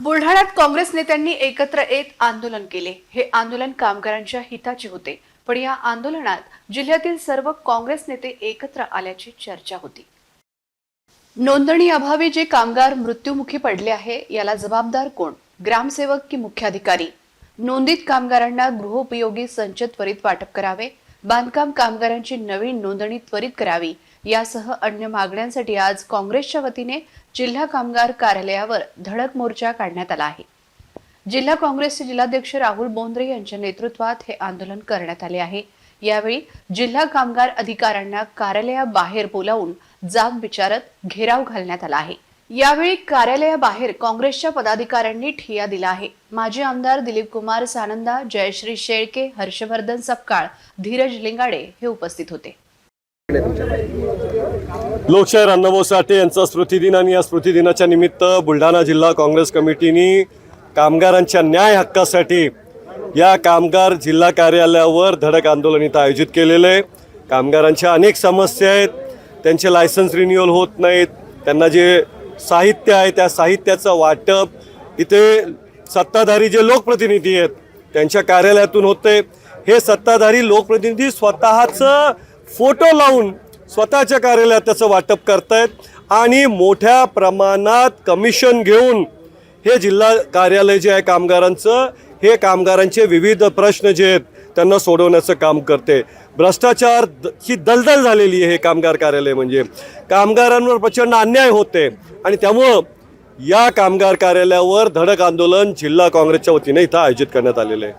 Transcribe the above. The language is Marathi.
बुलढाण्यात काँग्रेस नेत्यांनी एकत्र येत आंदोलन केले. हे आंदोलन कामगारांच्या हिताचे होते. पण या आंदोलनात जिल्ह्यातील सर्व काँग्रेस नेते एकत्र आल्याची चर्चा होती. नोंदणी अभावी जे कामगार मृत्युमुखी पडले आहे याला जबाबदार कोण? ग्रामसेवक की मुख्याधिकारी? नोंदीत कामगारांना गृहोपयोगी संच त्वरित वाटप करावे बांधकाम कामगारांची नवीन नोंदणी त्वरित करावी. यासह अन्य मागण्यांसाठी आज काँग्रेसच्या वतीने जिल्हा कामगार कार्यालयावर धडक मोर्चा काढण्यात आला आहे. जिल्हा काँग्रेसचे जिल्हाध्यक्ष राहुल बोंद्रे यांच्या नेतृत्वात हे आंदोलन करण्यात आले आहे. यावेळी जिल्हा कामगार अधिकाऱ्यांना कार्यालयाबाहेर बोलावून जाब विचारत घेराव घालण्यात आला आहे. यावेळी कार्यालयाबाहेर काँग्रेसच्या पदाधिकाऱ्यांनी ठिया दिला आहे. माजी आमदार दिलीप कुमार सानंदा जयश्री शेळके हर्षवर्धन सपकाळ धीरज लिंगाडे हे उपस्थित होते. लोकशाहीर अण्णाभाऊ साठे यांचा स्मृतिदिन आणि या स्मृतिदिनाच्या निमित्त बुलढाणा जिल्हा काँग्रेस कमिटीने कामगारांच्या न्याय हक्कासाठी या कामगार जिल्हा कार्यालयावर धडक आंदोलन इथं आयोजित केलेलं आहे. कामगारांच्या अनेक समस्या आहेत. त्यांचे लायसन्स रिन्युअल होत नाहीत. त्यांना जे साहित्य आहे त्या साहित्याचं वाटप. इथे सत्ताधारी जे लोकप्रतिनिधी आहेत त्यांच्या कार्यालयातून होते हे सत्ताधारी लोकप्रतिनिधी स्वतःचं फोटो लावून स्वतःच्या कार्यालयात त्याचं वाटप करतायत आणि मोठ्या प्रमाणात कमिशन घेऊन हे जिल्हा कार्यालय जे आहे कामगारांचं हे कामगारांचे विविध प्रश्न जे आहेत त्यांना सोडवण्याचं काम करते. भ्रष्टाचार द- ही दलदल झालेली आहे हे कामगार कार्यालय म्हणजे. कामगारांवर प्रचंड अन्याय होते आणि त्यामुळं या कामगार कार्यालयावर धडक आंदोलन जिल्हा काँग्रेसच्या वतीने इथं आयोजित करण्यात आलेलं आहे.